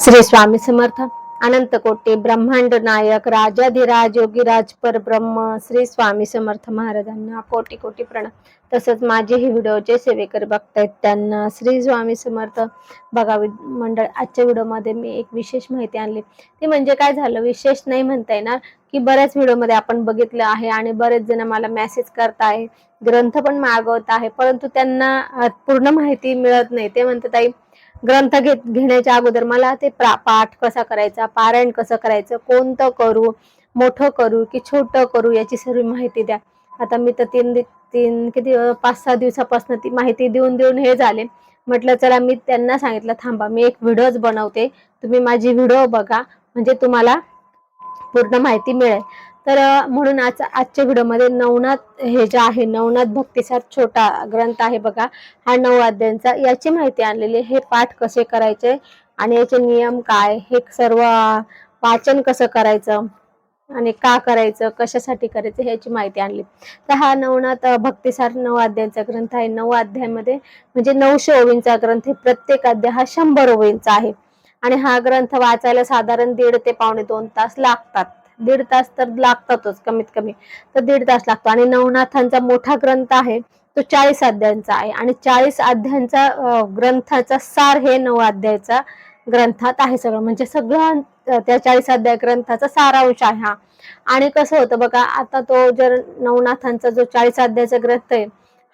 श्री स्वामी समर्थ अनंत कोटी ब्रह्मांड नायक राजाधिराज योगीराज परब्रह्म श्री स्वामी समर्थ महाराजांना कोटी कोटी प्रणाम. तसंच माझे हे व्हिडिओचे सेवेकर बघतायत त्यांना श्री स्वामी समर्थ. बघा मंडळ आजच्या व्हिडिओमध्ये मी एक विशेष माहिती आणली. ती म्हणजे काय झालं? विशेष नाही म्हणता येणार की बऱ्याच व्हिडिओमध्ये आपण बघितलं आहे आणि बरेच जण मला मेसेज करत आहे. ग्रंथ पण मागवत आहे परंतु त्यांना पूर्ण माहिती मिळत नाही. ते म्हणतात ताई ग्रंथ घेत घेण्याच्या अगोदर मला ते प्रा- पाठ कसा करायचा पारायण कसं करायचं कोणतं करू मोठं करू की छोटं करू याची सर्व माहिती द्या. आता मी तर तीन तीन किती पाच सहा दिवसापासून ती माहिती देऊन देऊन हे झाले. म्हटलं चला मी त्यांना सांगितलं थांबा मी एक व्हिडिओच बनवते. तुम्ही माझी व्हिडिओ बघा म्हणजे तुम्हाला पूर्ण माहिती मिळेल. तर म्हणून आज आजच्या व्हिडिओमध्ये नवनाथ हे जे आहे नवनाथ भक्तिसार छोटा ग्रंथ आहे बघा. हा नऊ अध्यायांचा याची माहिती आणलेली आहे. हे पाठ कसे करायचे आणि याचे नियम काय हे सर्व वाचन कसं करायचं आणि का करायचं कशासाठी करायचं ह्याची माहिती आणली. तर हा नवनाथ भक्तिसार नऊ अध्यायांचा ग्रंथ आहे. नऊ अध्यायामध्ये म्हणजे नऊशे ओवींचा ग्रंथ आहे. प्रत्येक अध्याय हा शंभर ओवींचा आहे. आणि हा ग्रंथ वाचायला साधारण दीड ते पावणे दोन तास लागतात. दीड तास तर लागतातच कमीत कमी. तर दीड तास लागतो. आणि नवनाथांचा मोठा ग्रंथ आहे तो चाळीस अध्यायांचा आहे. आणि चाळीस अध्यायांचा ग्रंथाचा सार हे नऊ अध्यायाचा ग्रंथात आहे सगळं. म्हणजे सगळं त्या चाळीस अध्याय ग्रंथाचा सारांश आहे हा. आणि कसं होतं बघा आता तो जर नवनाथांचा जो चाळीस अध्यायाचा ग्रंथ आहे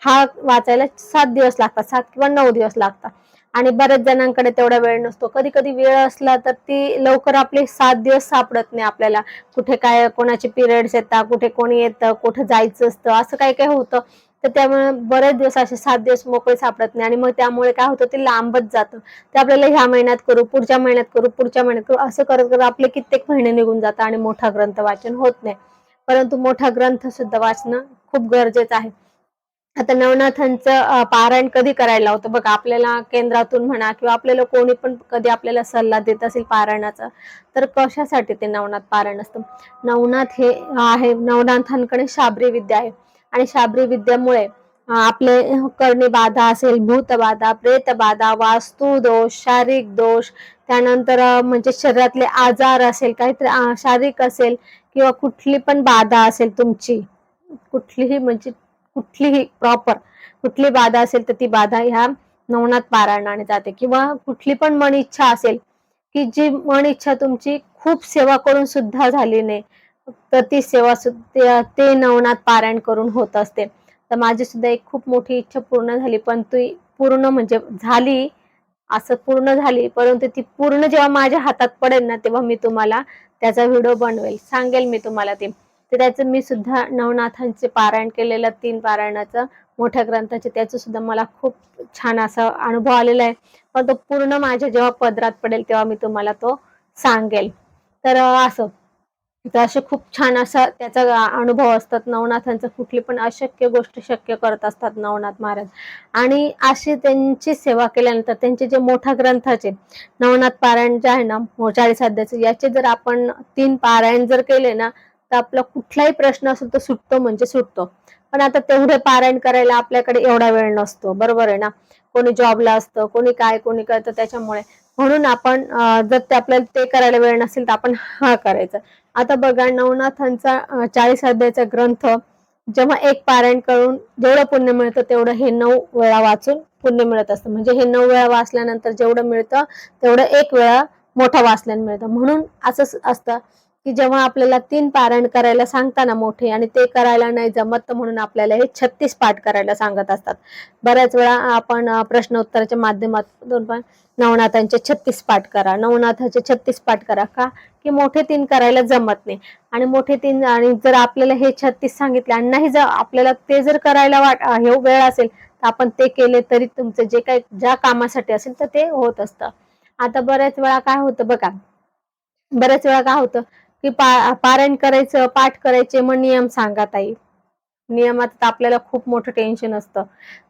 हा वाचायला सात दिवस लागतात सात किंवा नऊ दिवस लागतात. आणि बऱ्याच जणांकडे तेवढा वेळ नसतो. कधी कधी वेळ असला तर ती लवकर आपले सात दिवस सापडत नाही आपल्याला. कुठे काय कोणाचे पिरियड्स येतात कुठे कोणी येतं कुठे जायचं असतं असं काय काय होतं. तर त्यामुळे बरेच दिवस असे सात दिवस मोकळे सापडत नाही. आणि मग त्यामुळे काय होतं ते लांबच जातं. ते आपल्याला ह्या महिन्यात करू पुढच्या महिन्यात करू पुढच्या महिन्यात करू असं करत करत आपले कित्येक महिने निघून जातात आणि मोठा ग्रंथ वाचन होत नाही. परंतु मोठा ग्रंथ सुद्धा वाचणं खूप गरजेचं आहे. आता नवनाथांचं पारायण कधी करायला होतं बघा आपल्याला केंद्रातून म्हणा किंवा आपल्याला कोणी पण कधी आपल्याला सल्ला देत असेल पारायणाचा तर कशासाठी ते नवनाथ पारायण असतं? नवनाथ हे आहे नवनाथांकडे शाबरी विद्या आहे. आणि शाबरी विद्यामुळे आपले कर्णी बाधा असेल भूत बाधा प्रेत बाधा वास्तू दोष शारीरिक दोष त्यानंतर म्हणजे शरीरातले आजार असेल काहीतरी शारीरिक असेल किंवा कुठली पण बाधा असेल तुमची कुठलीही म्हणजे कुठलीही प्रॉपर कुठली बाधा असेल तर ती बाधा ह्या नवनाथ पारायणाने जाते. किंवा कुठली पण मन इच्छा असेल की जी मन इच्छा तुमची खूप सेवा करून सुद्धा झाली नाही तर ती सेवा सुद्धा ते नवनाथ पारायण करून होत असते. तर माझी सुद्धा एक खूप मोठी इच्छा पूर्ण झाली पण ती पूर्ण म्हणजे झाली असं पूर्ण झाली परंतु ती पूर्ण जेव्हा माझ्या हातात पडेल ना तेव्हा मी तुम्हाला त्याचा व्हिडिओ बनवेल सांगेल मी तुम्हाला ते. तर त्याचं मी सुद्धा नवनाथांचे पारायण केलेलं तीन पारायणाचं मोठ्या ग्रंथाचे त्याचं सुद्धा मला खूप छान असा अनुभव आलेला आहे. पण तो पूर्ण माझ्या जेव्हा पदरात पडेल तेव्हा मी तुम्हाला तो सांगेल. तर असं. तर असे खूप छान असा त्याचा अनुभव असतात. नवनाथांचं कुठली पण अशक्य गोष्ट शक्य करत असतात नवनाथ महाराज. आणि अशी त्यांची सेवा केल्यानंतर त्यांचे जे मोठ्या ग्रंथाचे नवनाथ पारायण जे आहे ना चाळीस अध्यायचे याचे जर आपण तीन पारायण जर केले ना तर आपला कुठलाही प्रश्न असेल तर सुटतो म्हणजे सुटतो. पण आता तेवढे पारायण करायला आपल्याकडे एवढा वेळ नसतो. बरोबर आहे ना? कोणी जॉबला असतं कोणी काय कोणी करतं त्याच्यामुळे. म्हणून आपण जर ते आपल्याला ते करायला वेळ नसेल तर आपण हा करायचा. आता बघा नवनाथांचा चाळीस अध्यायाचा ग्रंथ जेव्हा एक पारायण करून जेवढं पुण्य मिळतं तेवढं हे नऊ वेळा वाचून पुण्य मिळत असतं. म्हणजे हे नऊ वेळा वाचल्यानंतर जेवढं मिळतं तेवढं एक वेळा मोठा वाचल्याने मिळतं. म्हणून असं असतं की जेव्हा आपल्याला तीन पारायण करायला सांगताना मोठे आणि ते करायला नाही जमत म्हणून आपल्याला हे छत्तीस पाठ करायला सांगत असतात. बऱ्याच वेळा आपण प्रश्नोत्तराच्या प्रश्न उत्तराच्या माध्यमातून पण नवनाथांचे छत्तीस पाठ करा. नवनाथाचे छत्तीस पाठ करा का? की मोठे तीन करायला जमत नाही. आणि मोठे तीन आणि जर आपल्याला हे छत्तीस सांगितले आणि नाही जर आपल्याला ते जर करायला वाट हे वेळ असेल तर आपण ते केले तरी तुमचं जे काही ज्या कामासाठी असेल तर ते होत असतं. आता बऱ्याच वेळा काय होतं बघा? बऱ्याच वेळा काय होतं? की पा पारायण करायचं पाठ करायचे मग नियम सांगा ताई. नियमात तर आपल्याला खूप मोठं टेन्शन असतं.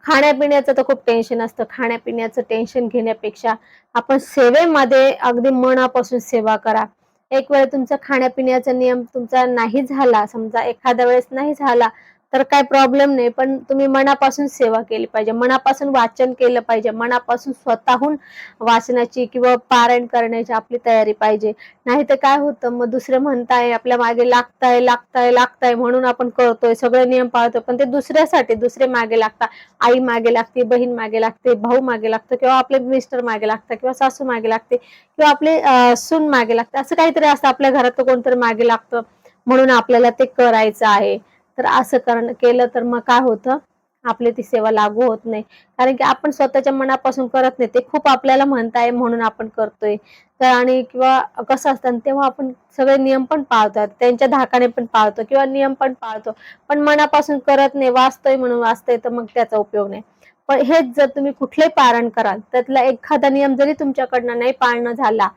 खाण्यापिण्याचं तर खूप टेन्शन असतं. खाण्यापिण्याचं टेन्शन घेण्यापेक्षा आपण सेवेमध्ये अगदी मनापासून सेवा करा. एक वेळ तुमचा खाण्यापिण्याचा नियम तुमचा नाही झाला समजा एखाद्या वेळेस नाही झाला तर काय प्रॉब्लेम नाही पण तुम्ही मनापासून सेवा केली पाहिजे. मनापासून वाचन केलं पाहिजे. मनापासून स्वतःहून वाचनाची किंवा पारायण करण्याची आपली तयारी पाहिजे. नाही तर काय होतं मग दुसरे म्हणताय आपल्या मागे लागताय लागताय लागताय म्हणून आपण करतोय सगळे नियम पाळतोय पण ते दुसऱ्यासाठी दुसरे मागे लागतात आई मागे लागते बहीण मागे लागते भाऊ मागे लागतं किंवा आपले मिस्टर मागे लागतात किंवा सासू मागे लागते किंवा आपले सून मागे लागते. असं काहीतरी असतं. आपल्या घरात कोणतरी मागे लागतं म्हणून आपल्याला ते करायचं आहे. तर असं करणं केलं तर मग काय होतं? आपली ती सेवा लागू होत नाही. कारण की आपण स्वतःच्या मनापासून करत नाही. ते खूप आपल्याला म्हणताय म्हणून आपण करतोय. तर आणि किंवा कसं असतं तेव्हा आपण सगळे नियम पण पाळतात. त्यांच्या धाकाने पण पाळतो किंवा नियम पण पाळतो. पण मनापासून करत नाही वाचतोय म्हणून वाचतोय तर मग त्याचा उपयोग नाही. पण हेच जर तुम्ही कुठले पारण कराल त्यातला एखादा नियम जरी तुमच्याकडनं नाही पाळणं झाला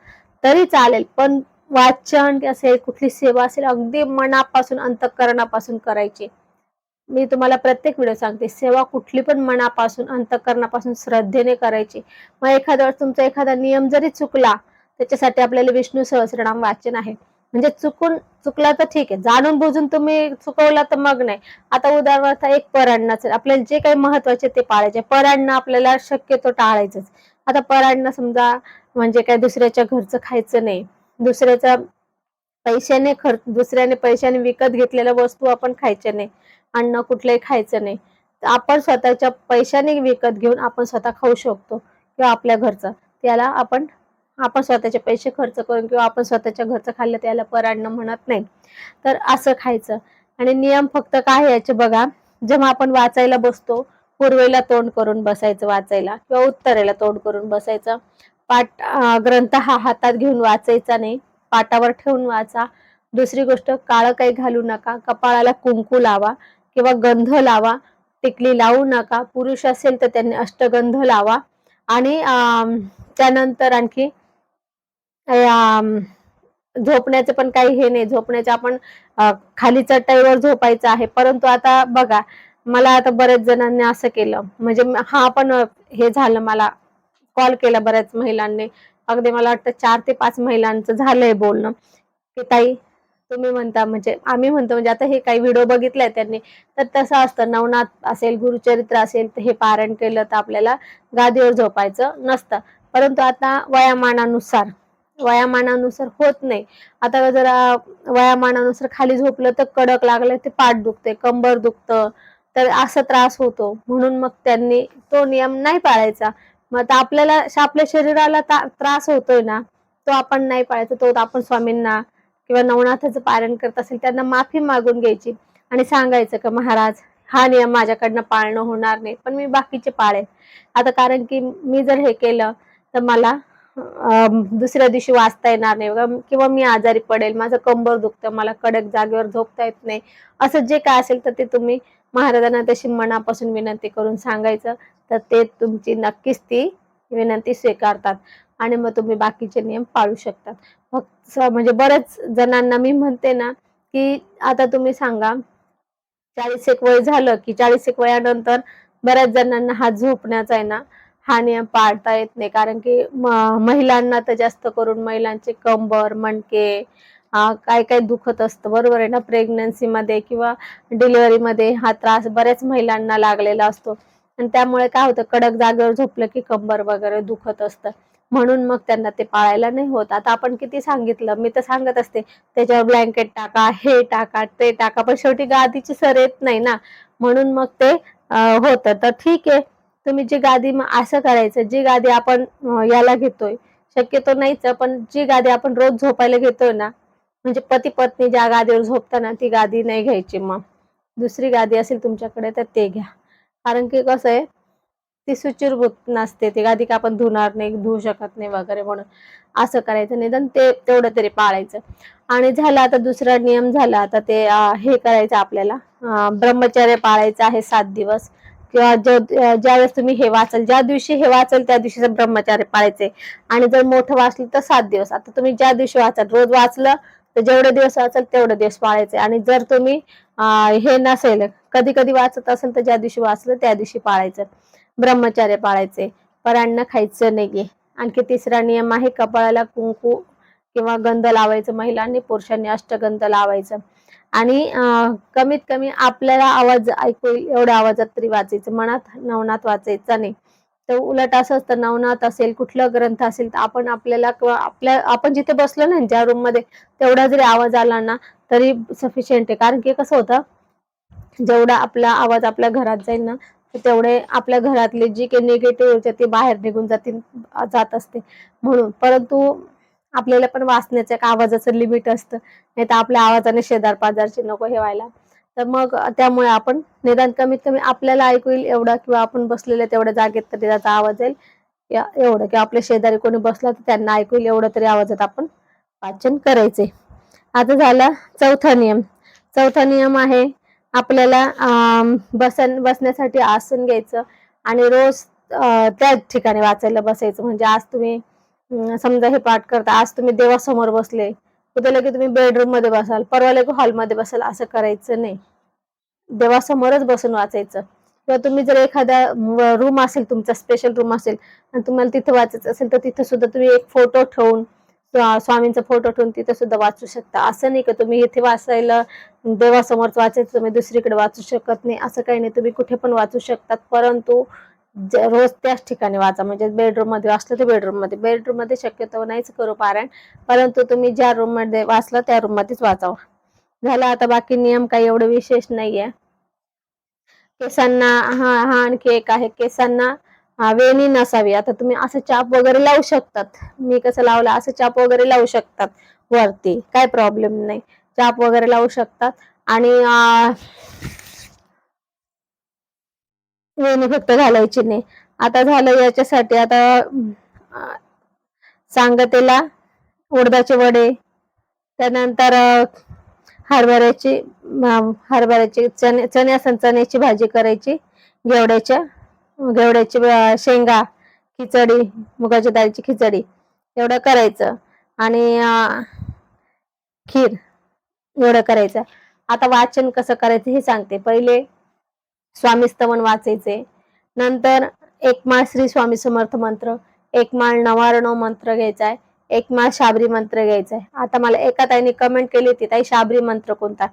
तरी चालेल. पण वाचन असेल कुठली सेवा असेल अगदी मनापासून अंतकरणापासून करायची. मी तुम्हाला प्रत्येक व्हिडिओ सांगते सेवा कुठली पण मनापासून अंतकरणापासून श्रद्धेने करायची. मग एखाद्या वेळेस तुमचा एखादा नियम जरी चुकला त्याच्यासाठी आपल्याला विष्णू सहस्रनाम वाचन आहे. म्हणजे चुकून चुकला तर ठीक आहे. जाणून बुजून तुम्ही चुकवला तर मग नाही. आता उदाहरणार्थ एक परांणाचं आपल्याला जे काही महत्त्वाचे ते पाळायचे. पराण आपल्याला शक्यतो टाळायचंच. आता पराण समजा म्हणजे काय दुसऱ्याच्या घरचं खायचं नाही. दुसऱ्याचा पैशाने खर्च दुसऱ्याने पैशाने विकत घेतलेल्या वस्तू आपण खायच्या नाही अन्न कुठलंही खायचं नाही. आपण स्वतःच्या पैशाने विकत घेऊन आपण स्वतः खाऊ शकतो किंवा आपल्या घरचं. त्याला आपण आपण स्वतःचे पैसे खर्च करून किंवा आपण स्वतःच्या घरचं खाल्लं त्याला परान्न म्हणत नाही. तर असं खायचं. आणि नियम फक्त काय याचे बघा. जेव्हा आपण वाचायला बसतो पूर्वेला तोंड करून बसायचं वाचायला किंवा उत्तरेला तोंड करून बसायचं. पाठ ग्रंथ हा हातात घेऊन वाचायचा नाही. पाटावर ठेवून वाचा. दुसरी गोष्ट काळं काही घालू नका. कपाळाला कुंकू लावा किंवा गंध लावा. टिकली लावू नका. पुरुष असेल तर त्यांनी अष्टगंध लावा. आणि त्यानंतर आणखी झोपण्याचं पण काही हे नाही. झोपण्याचं आपण खाली चटाईवर झोपायचं आहे. परंतु आता बघा मला आता बऱ्याच जणांनी असं केलं. म्हणजे हा पण हे झालं मला. कॉल केला बऱ्याच महिलांनी. अगदी मला वाटतं चार ते पाच महिलांचं झालंय बोलणं. की ताई तुम्ही म्हणता म्हणजे आम्ही म्हणतो म्हणजे आता हे काही व्हिडिओ बघितलाय त्यांनी. तर तसं असतं नवनाथ असेल गुरुचरित्र असेल तर हे पारण केलं तर आपल्याला गादीवर झोपायचं नसतं. परंतु आता वयामानानुसार वयामानानुसार होत नाही. आता जरा वयामानानुसार खाली झोपलं तर कडक लागलं ते पाठ दुखते कंबर दुखतं तर असा त्रास होतो. म्हणून मग त्यांनी तो नियम नाही पाळायचा. मग आता आपल्याला आपल्या शरीराला ता- त्रास होतोय ना तो आपण नाही पाळायचा तो आपण स्वामींना किंवा नवनाथाचं पारण करत असेल त्यांना माफी मागून घ्यायची आणि सांगायचं का महाराज हा नियम माझ्याकडनं पाळणं होणार नाही पण मी बाकीचे पाळेन. आता कारण की मी जर हे केलं तर मला दुसऱ्या दिवशी वाचता येणार नाही. किंवा- किंवा मी आजारी पडेल माझं कंबर दुखतं मला कडक जागेवर झोपता येत नाही. असं जे काय असेल तर ते तुम्ही महाराजांना तशी मनापासून विनंती करून सांगायचं तर ते तुमची नक्कीच ती विनंती स्वीकारतात आणि मग तुम्ही बाकीचे नियम पाळू शकतात. फक्त म्हणजे बऱ्याच जणांना मी म्हणते ना की आता तुम्ही सांगा चाळीस एक वय झालं की चाळीस एक वयानंतर बऱ्याच जणांना हा झोपण्याचा आहे ना हा नियम पाळता येत नाही. कारण की महिलांना तर जास्त करून महिलांचे कंबर मणके काय काय दुखत असतं. बरोबर आहे ना? प्रेग्नन्सी मध्ये किंवा डिलिव्हरी मध्ये हा त्रास बऱ्याच महिलांना लागलेला असतो. आणि त्यामुळे काय होतं? कडक जागेवर झोपलं की कंबर वगैरे दुखत असतं. म्हणून मग त्यांना ते पाळायला नाही होत. आता आपण किती सांगितलं? मी तर सांगत असते त्याच्यावर ब्लँकेट टाका हे टाका ते टाका पण शेवटी गादीची सर येत नाही ना? म्हणून मग ते होतं. तर ठीक आहे. तुम्ही जी गादी मग असं करायचं जी गादी आपण याला घेतोय. शक्यतो नाहीच पण जी गादी आपण रोज झोपायला घेतोय ना म्हणजे पती पत्नी ज्या गादीवर झोपताना ती गादी नाही घ्यायची मग. दुसरी गादी असेल तुमच्याकडे तर ते घ्या. कारण की कसं आहे ती सुचिरभूत नसते. ती गादी का आपण धुणार नाही धुवू शकत नाही वगैरे म्हणून असं करायचं निदान ते तेवढं तरी पाळायचं. आणि झालं आता दुसरा नियम झाला. आता ते हे करायचं आपल्याला. ब्रह्मचर्य पाळायचं आहे सात दिवस. किंवा ज्यावेळेस तुम्ही हे वाचाल ज्या दिवशी हे वाचाल त्या दिवशीचं ब्रह्मचार्य पाळायचे आणि जर मोठं वाचलं तर सात दिवस. आता तुम्ही ज्या दिवशी वाचाल रोज वाचलं तर जेवढे दिवस वाचाल तेवढे दिवस पाळायचे. आणि जर तुम्ही हे नसेल कधी कधी वाचत असेल तर ज्या दिवशी वाचलं त्या दिवशी पाळायचं. ब्रह्मचर्य पाळायचे. परांना खायचं नाही आणखी तिसरा नियम आहे कपाळाला कुंकू किंवा गंध लावायचं महिलांनी पुरुषांनी अष्टगंध लावायचं. आणि अं, कमीत कमी आपल्याला आवाज ऐकू एवढ्या आवाजात तरी वाचायचं. मनात नवनात वाचायचा नाही. तर उलट असं असतं नवनाथ असेल कुठला ग्रंथ असेल तर आपण आपल्याला किंवा आपल्या आपण जिथे बसलो ना ज्या रूममध्ये तेवढा जरी आवाज आला ना तरी सफिशियंट आहे. कारण की कसं होतं जेवढा आपला आवाज आपल्या घरात जाईल ना तेवढे आपल्या घरातले जी काही निगेटिव्ह ऊर्जा ती बाहेर निघून जातील जात असते. म्हणून परंतु आपल्याला पण वाचण्याचं एक आवाजाचं लिमिट असतं. नाही तर आपल्या आवाजाने शेजार पाजारची नको हे व्हायला. तर मग त्यामुळे आपण निदान कमीत कमी आपल्याला ऐकू येईल एवढा किंवा आपण बसलेल्या तेवढ्या जागेत तरी त्याचा आवाज येईल. या एवढं किंवा आपल्या शेजारी कोणी बसला तर त्यांना ऐकू येईल एवढं तरी आवाजात आपण वाचन करायचे. आता झाला चौथा नियम. चौथा नियम आहे आपल्याला बसन बसण्यासाठी आसन घ्यायचं आणि रोज त्याच ठिकाणी वाचायला बसायचं. म्हणजे आज तुम्ही समजा हे पाठ करता आज तुम्ही देवासमोर बसले उद्या लगे तुम्ही बेडरूममध्ये बसाल परवा लगे हॉलमध्ये बसाल असं करायचं नाही. देवासमोरच बसून वाचायचं. किंवा तुम्ही जर एखादा रूम असेल तुमचा स्पेशल रूम असेल आणि तुम्हाला तिथं वाचायचं असेल तर तिथं सुद्धा तुम्ही एक फोटो ठेवून स्वामींचा फोटो ठेवून तिथं सुद्धा वाचू शकता. असं नाही का तुम्ही इथे वाचायला देवासमोरच वाचायचं तुम्ही दुसरीकडे वाचू शकत नाही. असं काही नाही तुम्ही कुठे पण वाचू शकतात. परंतु रोज त्याच ठिकाणी वाचा. म्हणजे बेडरूममध्ये वाचलं तर बेडरूममध्ये. बेडरूममध्ये शक्यतो नाहीच करू पारायण. परंतु तुम्ही ज्या रूममध्ये वाचलं त्या रूम मध्येच वाचावं. झालं आता बाकी नियम काही एवढे विशेष नाहीये. केसांना हा हा आणखी एक आहे. केसांना वेणी नसावी. आता तुम्ही असं चाप वगैरे लावू शकतात. मी कसं लावलं? असं चाप वगैरे लावू शकतात वरती. काय प्रॉब्लेम नाही. चाप वगैरे लावू शकतात. आणि वेणी फक्त घालायची नाही. आता झालं याच्यासाठी आता सांगतेला उडदाचे वडे त्यानंतर हरभऱ्याची हरभऱ्याची चणे चणे असेल चण्याची भाजी करायची घेवड्याच्या घेवड्याची शेंगा खिचडी मुगाच्या डाळीची खिचडी एवढं करायचं. आणि खीर एवढं करायचं. आता वाचन कसं करायचं हे सांगते. पहिले स्वामी स्तवन वाचायचे. नंतर एकमाळ श्री स्वामी समर्थ मंत्र एक माळ नवारणव मंत्र घ्यायचा आहे एक माळ शाबरी मंत्र घ्यायचा आहे आता मला एका ताईने कमेंट केली होती ताई शाबरी मंत्र कोणता?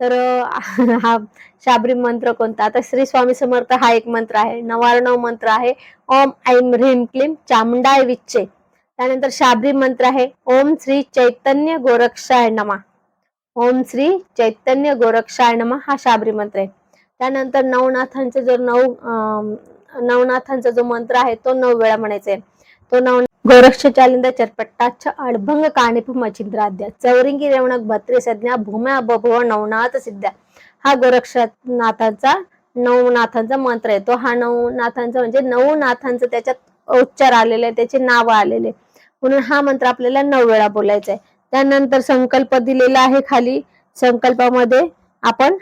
तर हा शाबरी मंत्र कोणता? आता श्री स्वामी समर्थ हा एक मंत्र आहे नवारणव मंत्र आहे ओम ऐम ह्रीम क्लीम चामुंडाय विच्चे. त्यानंतर शाबरी मंत्र आहे ओम श्री चैतन्य गोरक्षाय नमा. ओम श्री चैतन्य गोरक्षाय नमा हा शाबरी मंत्र आहे. त्यानंतर नवनाथांचे जो नऊ नवनाथांचा जो मंत्र आहे तो नऊ वेळा म्हणायचा. आहे तो नव गोरक्ष चालिंद चरपट्टाच्छ अडभंग काणिप मचिंद्राद्या चौरिंगी रेवणक भत्री सज्ञा भूम्या बभुव नवनाथ सिद्ध्या. हा गोरक्षनाथांचा नवनाथांचा मंत्र आहे. तो हा नवनाथांचा म्हणजे नवनाथांचा त्याच्यात उच्चार आलेले आहे त्याचे नाव आलेले म्हणून हा मंत्र आपल्याला नऊ वेळा बोलायचा आहे. त्यानंतर संकल्प दिलेला आहे खाली. संकल्पामध्ये आपण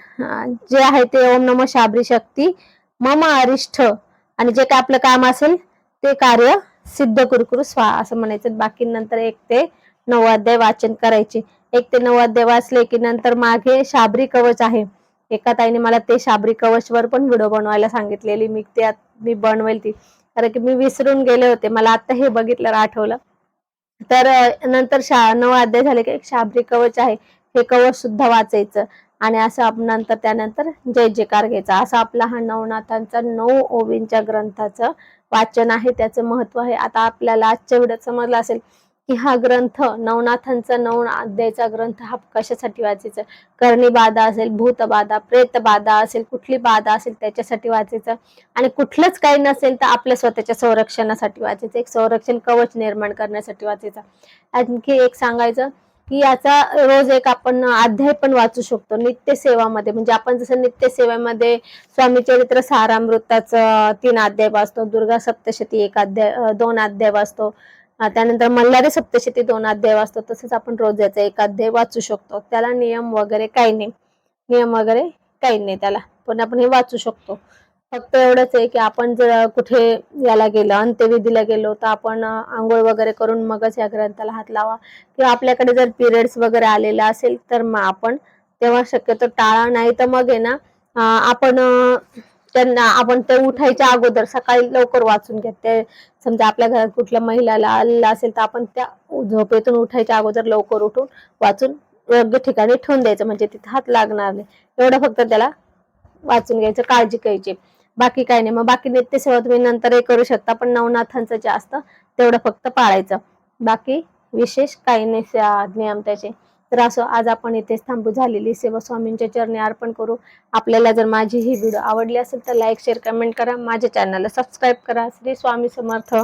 जे आहे ते ओम नम शाबरी शक्ती मम अरिष्ठ आणि जे काय आपलं काम असेल ते कार्य सिद्ध कुरकुरु स्वा असं म्हणायचं. बाकी नंतर एक ते नऊ अध्याय वाचन करायचे. एक ते नऊ अध्याय वाचले की नंतर मागे शाबरी कवच आहे. एका ताईने मला ते शाबरी कवच वर पण व्हिडिओ बनवायला सांगितलेली. मी ते मी बनवेल ती. कारण की मी विसरून गेले होते. मला आता हे बघितलं आठवलं. तर नंतर शा नऊ अध्याय झाले की एक शाबरी कवच आहे. हे कवच सुद्धा वाचायचं. आणि असं आपण नंतर त्यानंतर जय जयकार घ्यायचा. असा आपला हा नवनाथांचा नऊ ओवींच्या ग्रंथाचं वाचन आहे त्याचं महत्त्व आहे. आता आपल्याला आजच्या व्हिडिओत समजलं असेल की हा ग्रंथ नवनाथांचा नऊ अध्यायचा ग्रंथ हा कशासाठी वाचायचा? करणी बाधा असेल भूतबाधा प्रेतबाधा प्रेत बाधा असेल कुठली बाधा असेल त्याच्यासाठी वाचायचं? आणि कुठलंच काही नसेल तर आपल्या स्वतःच्या संरक्षणासाठी वाचायचं. एक संरक्षण कवच निर्माण करण्यासाठी वाचायचं. आणखी एक सांगायचं की याचा रोज एक आपण अध्याय पण वाचू शकतो नित्य सेवामध्ये म्हणजे आपण जसं नित्य सेवेमध्ये स्वामी चरित्र सारामृताचं तीन अध्याय वाचतो दुर्गा सप्तशती एक अध्याय दोन अध्याय वाचतो. त्यानंतर मल्हारी सप्तशती दोन अध्याय वाचतो तसंच आपण रोज याचा एक अध्याय वाचू शकतो. त्याला नियम वगैरे काही नाही. नियम वगैरे काही नाही त्याला. पण आपण हे वाचू शकतो. फक्त एवढंच आहे की आपण जर कुठे याला गेलो अंत्यविधीला गेलो तर आपण आंघोळ वगैरे करून मगच या ग्रंथाला हात लावा. किंवा आपल्याकडे जर पिरियड्स वगैरे आलेला असेल तर मग आपण तेव्हा शक्यतो टाळा. नाही तर मग आहे ना आपण त्यांना आपण ते उठायच्या अगोदर सकाळी लवकर वाचून घ्या ते समजा आपल्या घरात कुठल्या महिलाला आलेला असेल तर आपण त्या झोपेतून उठायच्या अगोदर लवकर उठून वाचून योग्य ठिकाणी ठेवून द्यायचं. म्हणजे तिथे हात लागणार नाही. एवढं फक्त त्याला वाचून घ्यायचं काळजी घ्यायची. बाकी काही नाही. मग बाकी नित्य सेवा तुम्ही नंतरही करू शकता पण नवनाथांचं जे असतं तेवढं फक्त पाळायचं. बाकी विशेष काही नाही नियम त्याचे तर असं आज आपण इथेच थांबू. झालेली सेवा स्वामींच्या चरणी अर्पण करू. आपल्याला जर माझी ही व्हिडिओ आवडली असेल तर लाईक शेअर कमेंट करा. माझ्या चॅनलला सबस्क्राईब करा. श्री स्वामी समर्थ.